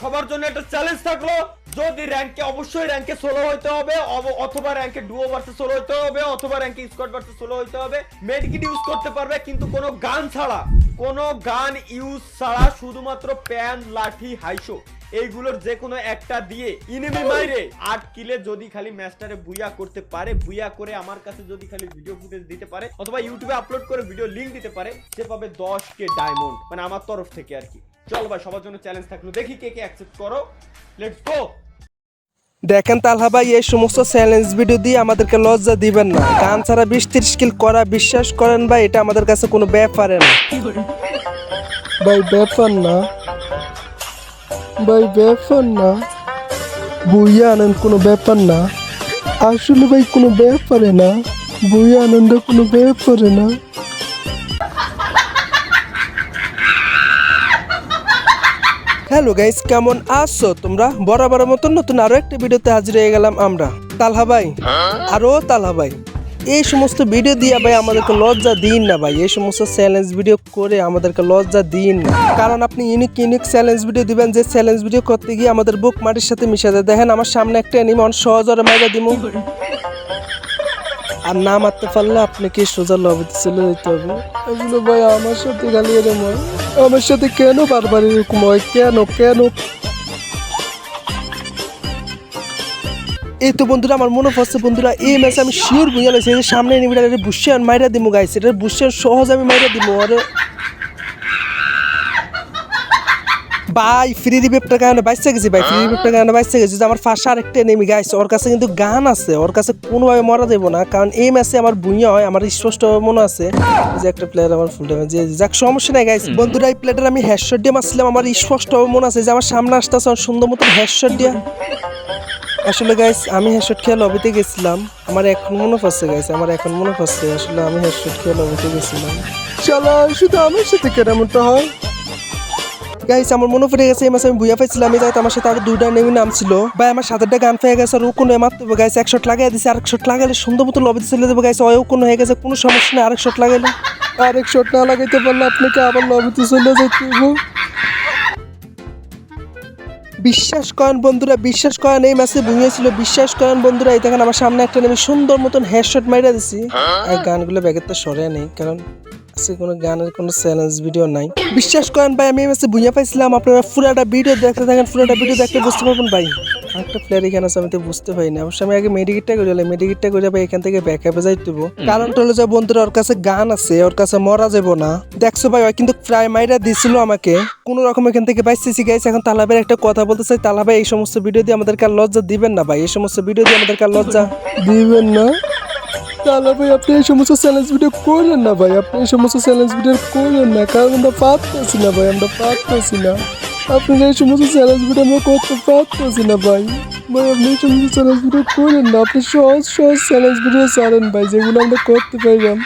সবার জন্য একটা চ্যালেঞ্জ থাকল। যদি র্যাঙ্কে অবশ্যই র্যাঙ্কে সোলো হইতে হবে অথবা র্যাঙ্কে ডুও ভার্সেস সোলো হইতে হবে, অথবা র্যাঙ্কে স্কোয়াড ভার্সেস সোলো হইতে হবে। মেডকিট ইউজ করতে পারবে, কিন্তু কোনো গান ছাড়া। কোনো গান ইউজ ছাড়া শুধুমাত্র প্যান, লাঠি হাইশো এইগুলোর যে কোনো একটা দিয়ে ইনিমি মাইরে আট কিলে যদি খালি ম্যাচটারে বুইয়া করতে পারে, বুইয়া করে আমার কাছে যদি খালি ভিডিও ফুটেজ দিতে পারে, অথবা ইউটিউবে আপলোড করে ভিডিও লিংক দিতে পারে, সে পাবে দশ কে ডায়মন্ড মানে আমার তরফ থেকে আর কি। চল ভাই, সবার জন্য চ্যালেঞ্জ থাকল। দেখি কে কে অ্যাকসেপ্ট করো। লেটস গো দেখেন তালহা ভাই, এই সমস্ত চ্যালেঞ্জ ভিডিও দিয়ে আমাদেরকে লজ্জা দিবেন না। গান ছাড়া বিশ তিরিশ কিল করা বিশ্বাস করেন ভাই, এটা আমাদের কাছে কোনো ব্যাপারে না। ভাই, ব্যাপার না। ভাই, ব্যাপার না। বইয়া আনন্দ কোনো ব্যাপার না। আসলে ভাই, কোনো ব্যাপারে না। বইয়া আনন্দ কোনো ব্যাপারে না। হ্যালো গাইস, কেমন আছো? তোমরা বরাবরের মতন নতুন আরও একটা ভিডিওতে হাজির হয়ে গেলাম আমরা, তালহা ভাই। আরও তালহা ভাই। এই সমস্ত ভিডিও দিয়ে ভাই আমাদেরকে লজ্জা দিন না ভাই, এই সমস্ত চ্যালেঞ্জ ভিডিও করে আমাদেরকে লজ্জা দিন না। কারণ আপনি ইউনিক ইউনিক চ্যালেঞ্জ ভিডিও দিবেন, যে চ্যালেঞ্জ ভিডিও করতে গিয়ে আমাদের বুক মাটির সাথে মিশে যায়। দেখেন আমার সামনে একটা অ্যানিমে অন সহজরে মাইরা দিমু। আর না মারতে পারলে আপনাকে সোজা লবিতে চলে যেতে হবে। এগুলো ভাই আমার সাথে খালি দেব আমার সাথে কেন বারবার এরকম হয়? কেন কেন? এই তো বন্ধুরা, আমার মনে পড়ছে বন্ধুরা, এই ম্যাচে আমি শিওর বুঝে লাগছে যে সামনে নিবিড়া বুসিয়ান মাইরা দিমু গাইছে এটা বুসিয়ান সহজ আমি মাইরা দিমু, আরে। ভাই ফ্রি রিভেপটার কারণে বাইসে গেছি ভাই ফ্রি রিভেপটার কারণে বাইসে গেছি। যে আমার ফাঁসা আরেকটা নেমে গাইছে ওর কাছে কিন্তু গান আছে ওর কাছে কোনোভাবে মরা যাব না কারণ এই ম্যাচে আমার বুইয়া হয় আমার স্পষ্ট মনে আছে যে একটা প্লেয়ার আমার ফুল টাইমে যে যাক সমস্যা নাই গাইছে বন্ধুরা এই প্লেয়ারটা আমি হেডশট দিয়ে মারছিলাম আমার স্পষ্ট মনে আছে যে আমার সামনে আসতেছে আমার সুন্দর মতো হেডশট দিয়ে। আসলে গাইস আমি হেডশট খেয়ে লবিতে গেছিলাম আমার এখন মনে পড়ছে গাইস আমার এখন মনে পড়ছে আসলে আমি হেডশট খেয়ে লবিতে গেছিলাম। চলো শুধু আমার সাথে কেরামটা হয়? গাইস, আমার মনে পড়ে গেছে, এই মাসে আমি বুয়া পাইছিলাম, এই আমার সাথে আরও দুইটা নেমে নাম ছিল। ভাই, আমার সাথেটা গান পেয়ে গেছে, আর ও কোনো মাত্র গাইছে এক শট লাগাই দিছে, আরেক শট লাগাইলে সুন্দর মতো লবি চলে যাবে। গাইস ও কোনো হয়ে গেছে, কোনো সমস্যা নেই, আরেক শট লাগাইলে। আরেক শট না লাগাইতে পারলে আপনাকে আবার লবিতে চলে যেতে বিশ্বাস করেন বন্ধুরা, বিশ্বাস করেন, এই ম্যাচে ভুঙিয়েছিল বিশ্বাস করেন বন্ধুরা। এই দেখেন আমার সামনে একটা নেমে সুন্দর মতন হেডশট মাইরা দিছি। আর গানগুলো ব্যাগের তো সরে নেই, কারণ আজকে কোনো গানের কোনো চ্যালেঞ্জ ভিডিও নাই। বিশ্বাস করেন ভাই, আমি এই ম্যাচে পাইছিলাম। আপনারা পুরাটা ভিডিও দেখতে থাকেন পুরাটা ভিডিও দেখতে বুঝতে পারবেন ভাই। একটা প্লেয়ার এখানে আছে আমি তো বুঝতে পারি না অবশ্য আমি আগে মেডিকেটটা করে গেলাম মেডিকেটটা করে ভাই এখান থেকে ব্যাক আপে যাই দেবো কারণটা হলো যে বন্ধুরা ওর কাছে গান আছে ওর কাছে মরা যাব না। দেখছ ভাই কিন্তু প্রায় মাইরা দিছিল আমাকে। কোনো রকম এখান থেকে বাইসেছি গাইছে এখন তালাবের একটা কথা বলতে চাই। তালা ভাই এই সমস্ত ভিডিও দিয়ে আমাদেরকে আর লজ্জা দিবেন না ভাই। এই সমস্ত ভিডিও দিয়ে আমাদেরকে আর লজ্জা দিবেন না। তাহলে ভাই আপনি এই সমস্ত চ্যালেঞ্জ ভিডিও করেন না ভাই। আপনি এই সমস্ত চ্যালেঞ্জ ভিডিও করেন না। কারণ আমরা পারতেছি না ভাই আমরা পারতেছি না। আপনি এই সমস্ত চ্যালেঞ্জ ভিডিও আমরা করতে পারতেছি না ভাই। ভাই, আপনি এই সমস্ত চ্যালেঞ্জ ভিডিও করেন না, আপনি সহজ সহজ চ্যালেঞ্জ ভিডিও ছাড়েন ভাই, যেগুলো আমরা করতে পারলাম।